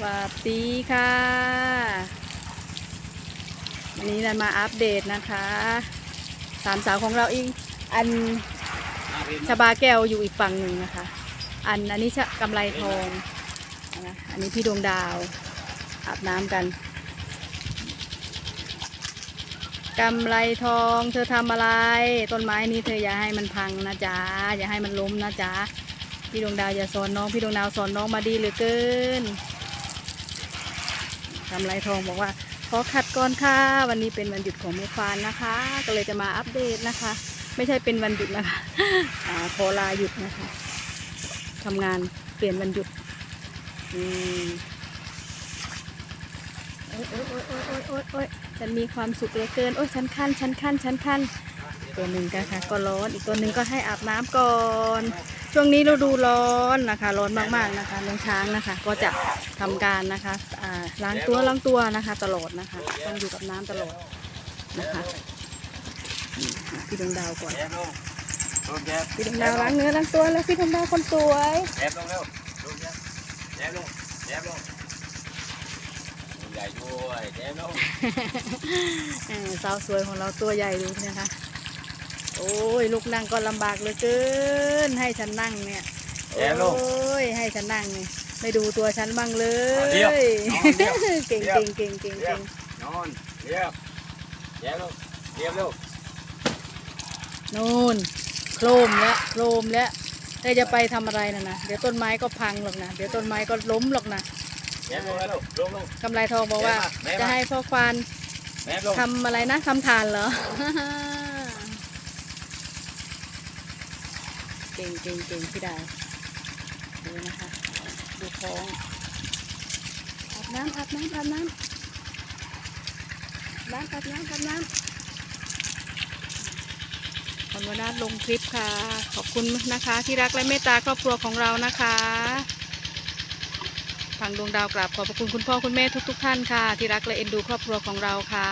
สวัสดีค่ะวันนี้เรามาอัปเดตนะคะสามสาวของเราเองอันชบาแก้วอยู่อีกฝั่งหนึ่งนะคะ อันอันนี้ชะกำไรทองนะอันนี้พี่ดวงดาวอาบน้ำกันกำไรทองเธอทำอะไร ต้นไม้นี้เธออย่าให้มันพังนะจ๊ะอย่าให้มันล้มนะจ๊ะพี่ดวงดาวอย่าสอนน้องพี่ดวงดาวสอนน้องมาดีเหลือเกิน กำไรทองบอกว่า ขอขัดก่อนค่ะ วันนี้เป็นวันหยุดของเมฟานนะคะ ก็เลยจะมาอัปเดตนะคะ ไม่ใช่เป็นวันหยุดนะคะอขอลาหยุดนะคะทำงานเปลี่ยนวันหยุดอืมโอ๊ยโอ๊ยโอ๊ยโอ๊ยโอ๊ยโอ๊ยโอ๊ยฉันมีความสุขเหลือเกิน โอ๊ยฉันคันฉันคันฉันคัน ตัวหนึ่งก็ค่ะก็ร้อนอีกตัวหนึ่งก็ให้อาบน้ำก่อน ช่วงนี้ฤดูร้อนนะคะ ร้อนมากๆนะคะน้องช้างนะคะ ก็จะทำการนะคะล้างตัวล้างตัวนะคะ ตลอดนะคะต้องอยู่กับน้ำตลอดนะคะนี่ค่ะพี่ดวงดาวก่อนพี่ดวงดาวล้างเนื้อล้างตัวแล้วพี่ดวงดาวคนสวยแอบลงเร็วแอบแอบลงแอบลงใหญ่ด้วยแอบลงสาวสวยของเราตัวใหญ่ดูนะคะ โอ้ยลูกนั่งก็ลำบากเหลือเกิน ให้ฉันนั่งเนี่ยโอ้ยให้ฉันนั่งเนี่ยไม่ดูตัวฉันบ้างเลยเก่งเก่งเก่งเก่งเก่งนอนเรียบแอบลงเรียบเร็วนู่นโครมแล้วโครมแล้วเธอจะไปทำอะไรน่ะนะเดี๋ยวต้นไม้ก็พังหรอกนะเดี๋ยวต้นไม้ก็ล้มหรอกนะแอบลงแล้วลงลงกำไรทองบอกว่าแม่มา จะให้พ่อควานแอบลงทำอะไรนะทำทานเหรอ เก่งเก่งเก่งพี่ดาวดูนะคะดูท้องอาบน้ำอาบน้ำอาบน้ำล้างอาบน้ำอาบน้ำขอนวนาถลงคลิปค่ะ ขอบคุณนะคะ ที่รักและเมตตาครอบครัวของเรานะคะทางดวงดาวกราบขอบพระคุณคุณพ่อคุณแม่ทุกๆท่านค่ะ ที่รักและเอ็นดูครอบครัวของเราค่ะ